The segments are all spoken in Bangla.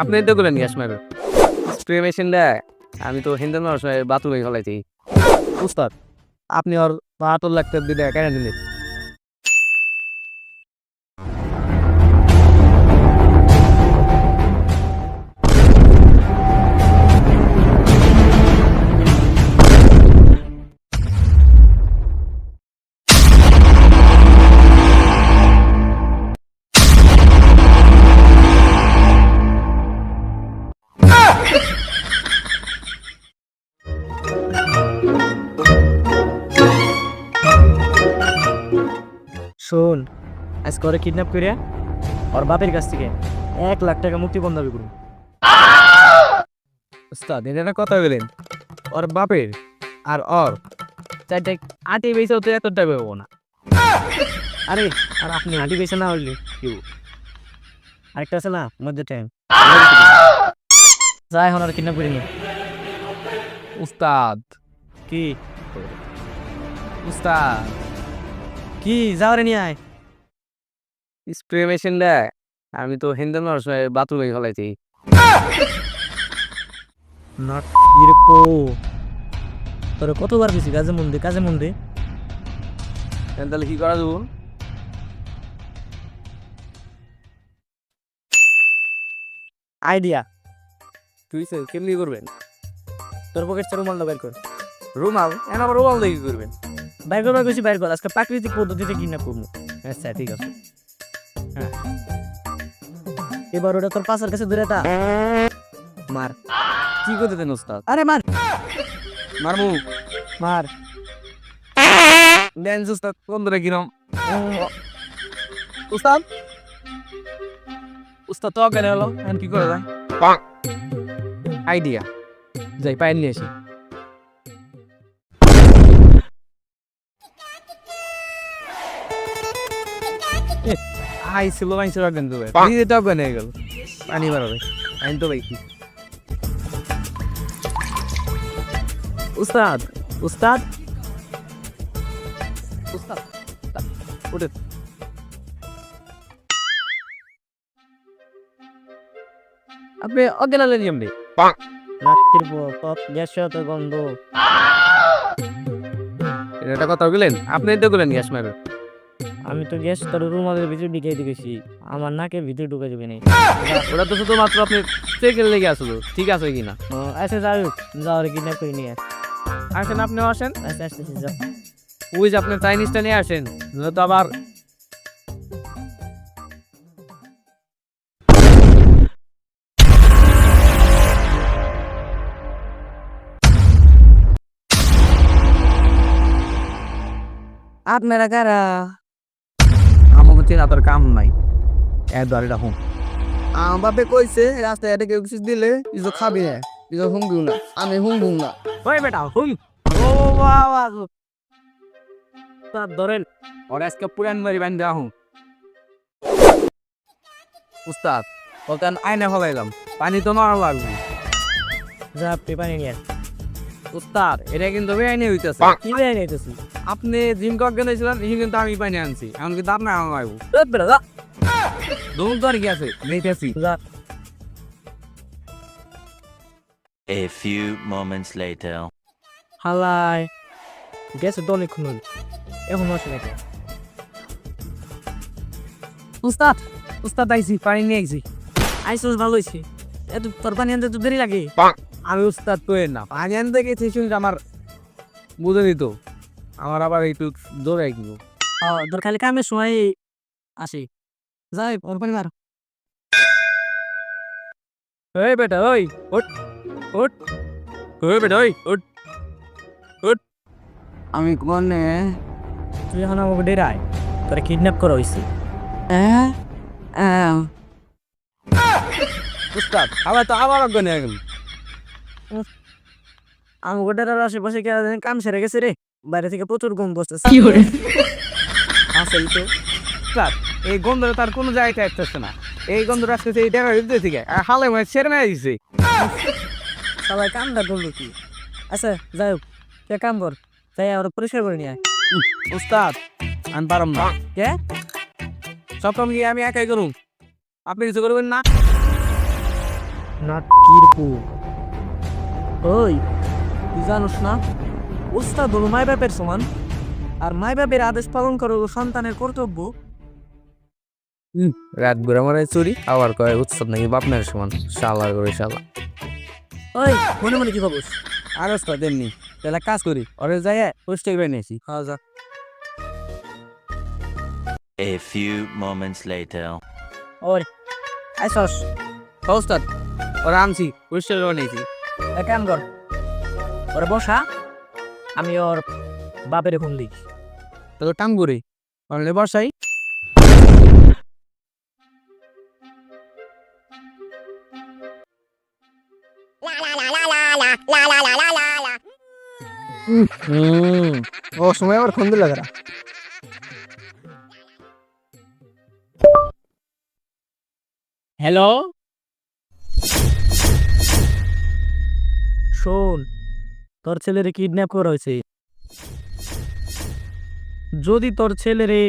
আপনি তো করেন গ্যাস মারবেন স্প্রে মেশিন দেয় আমি তো হিন্দু মানুষ বাথরুমে ফেলাইছি উস্তাদ, আপনি ওর বাহাত্তর লাখ টাকা দিলে কেন দিলেন? শোন আজ করে কিডন্যাপ করে ওর বাপের কাছ থেকে এক লাখ টাকা মুক্তিপণ দাবি করুন উস্তাদ এটা কথা বলেন। ওর বাপের আর ওর চারটে আটি বেসেও তো এতটা পাবো না। আরে আর আপনি হাঁটি পেয়েছে না হইলে কি আরেকটা আছে না মধ্যে টাইম যাই এখন আর কিডন্যাপ করিনি। উস্তাদ কি? উস্তাদ কি যাওয়ারে নিয়ে আয়। স্প্রে মেশিনটা আমি তো হিন্দু মানুষ বাথরুমে ফেলাইছি। নট ইরপো তোর কতবার গেছি কাজে মন দে কাজে মন দে। তাহলে কি করা যাব? আইডিয়া তুই সে- কেমনি করবেন? তোর পকেট চারু মাল বের কর। রুমাল? এন আবার রুমাল দিয়ে কি করবেন? বাইর করবার গেছি বাইর কর। আজকে প্রাকৃতিক পদ্ধতিতে কিনা করব? আচ্ছা ঠিক আছে। হ্যাঁ। এবার ওটা তোর পাশের কাছে ধরে তা মার। কি করতে দেন উস্তাদ আরে মার। মারমু মার। ড্যান্স উস্তাদ কোন ধরে কিরম? উস্তাদ উস্তাদ তো অজ্ঞান হলো এখন কি করে যায়? আইডিয়া যাই পায়ের নিয়ে আসি। আই ছিল আই ছিল অজ্ঞান তো নিজে হয়ে গেল। পানি আইন তো ভাই কি। উস্তাদ উস্তাদ। উস্তাদ ওঠে আপনি অজ্ঞান হলেন এমনি নাকের পথ গ্যাস তো গন্ধ এটা কথা বললেন আপনি তো বললেন গ্যাস মারবেন আমি তো গ্যাস তোর রুমালের ভিতরে ঢুকিয়ে দিয়েছি। আমার নাকে ভিতরে ঢুকে যাবে না। ওটা তো শুধুমাত্র আপনি চেকের লেগে আসলো ঠিক আছে কিনা? আচ্ছা যাই হোক যাও রে কিডন্যাপ করে নিয়ে। আসেন আপনি আসেন। আচ্ছা আচ্ছা আচ্ছা, যাও। ওই যে আপনি চাইনিজটা নিয়ে আসেন তো আবার আপনারা কারা? বুঝছেন কাম নাই। এর দ্বারা এটা হুম বাপে কইছে রাস্তায় এটা কেউ কিছু দিলে কিছু খাবি না কিছু না আমি হুম না। ওই বেটা হুম ও বাবা তার ধরেন ওর আজকে পুরান মারি বান দেওয়া উস্তাদ বলতেন আয়না ফলাইলাম পানি তো নরম লাগবে। যা পানি নিয়ে উস্তাদ এটা কিন্তু বেআইনি হইতেছে। কি বেআইনি হইতেছে? আপনি জিম অজ্ঞান হয়েছিলেন এই কিন্তু আমি পানি আনছি। এমন কিন্তু আপনার আমার যা। দৌড় তো আর কি আছে? দেখতেছি A few moments later. হালাই। গেছে তো অনেকক্ষণ হলো এখন আসে নাকি? উস্তাদ উস্তাদ আইছি পানি নিয়ে আইছি। আইসোস ভালো হয়েছে এত তোর পানি আনতে তো দেরি লাগে। আমি উস্তাদ কইেন না। পানি আনতে গেছি শুনছি আমার বুঝে দিত আমার আবার একটু ও, তোর খালি কামের সময় আসি। যাই ওর ওই বেটা ওই ওট ওট ওই বেটা ওই ওট আমি কোনে তুই এখন আমাকে ডেরায় তোরা কিডন্যাপ করা হয়েছে হ্যাঁ হ্যাঁ উস্তাদ আবার তো আবার অজ্ঞান হয়ে গেল। আমাকে ডেরার আশেপাশে কাম সেরে গেছে রে। বাইরে থেকে প্রচুর গম বসতেছে। আসেই তো। উস্তাদ এই গন্ধটা তার কোনো জায়গায় আসতেছে না। এই গন্ধটা আসতেছে এই টাকা দিতে থেকে আর হালে মানে ছেড়ে না দিছে। সবাই কামটা করল কি? আচ্ছা যাই হোক তুই এক কাম কর যাই ওরা পরিষ্কার করে নিয়ে আয়। উস্তাদ আমি পারম না। কে? সব কাম কি আমি একাই করুম? আপনি কিছু করবেন না? নাটকির পু ওই তুই জানোস না? ওস্তাদ হলো মাই বাপের সমান। আর মাই বাপের আদেশ পালন করা হলো সন্তানের কর্তব্য। রাত ঘুরে মারে চুরি আবার কয় উৎসব নাকি বাপনের সমান। শালা করে শালা। ওই মনে মনে কি ভাবস? আর ওস্তাদ এমনি তাহলে কাজ করি ওরে যাই পুষ্টি করে নিয়েছি। হ্যাঁ যা। A few moments later. ওই আইসস। ওস্তাদ ওরা আনছি করে নিয়েছি। এক কাম কর ওরে বসা। আমি ওর বাপের ফোন দিই। তো করি অনলে বর্ষাই হুম ও সময় আবার ফোন দিলে কারা? হ্যালো? শোন তোর ছেলেরে কিডন্যাপ করা হয়েছে যদি তোর ছেলেরে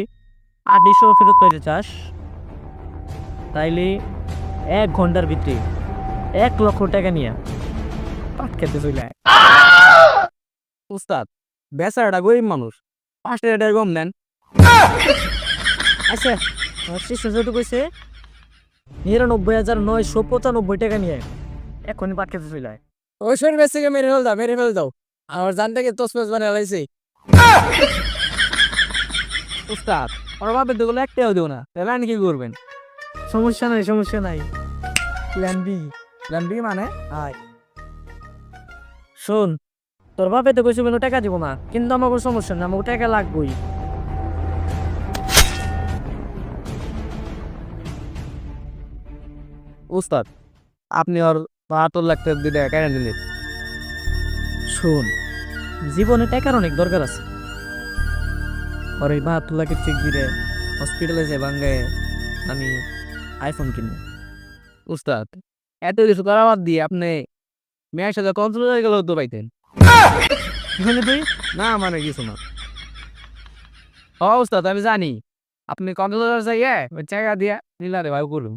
আড়াইশো ফেরত পেতে চাস তাইলে এক ঘণ্টার ভিতরে এক লক্ষ টাকা নিয়ে পাট খেতে চলে। উস্তাদ বেচারাটা গরিব মানুষ পাঁচটা টাকা কম দেন আচ্ছা শিশু যেহেতু কইছে নিরানব্বই হাজার নয়শো পঁচানব্বই টাকা নিয়ে। এখনই পাট খেতে চলে। ওই শরীর বেশ থেকে মেরে ফেল দাও মেরে ফেল দাও আমার জান থেকে তসমেস বানিয়ে লাইছে। উস্তাদ ওর বাপের তো একটাও দিও না আপনি কি করবেন? সমস্যা নাই সমস্যা নাই। প্ল্যান বি প্ল্যান বি মানে? আয়। শোন তোর বাপে তো কইছে কোনো টাকা দিব না কিন্তু আমার কোনো সমস্যা না আমার টাকা লাগবেই। উস্তাদ আপনি ওর বাহাত্তর লাখ টাকা দিয়ে কেন দিলেন শোন জীবনে টাকার অনেক দরকার আছে। আর এই বাহাত্তর লাখের চেক দিলে হসপিটালে যে ভাঙ্গায় আমি আইফোন কিনবো। উস্তাদ এত কিছু করা বাদ দিয়ে আপনি মেয়ের সাথে কন্ট্রোল হয়ে গেলেও তো পাইতেন। না মানে কিছু না। ও উস্তাদ আমি জানি। আপনি কন্ট্রোলার যাইয়ে জায়গা দিয়া নিলারে ভাই করুন।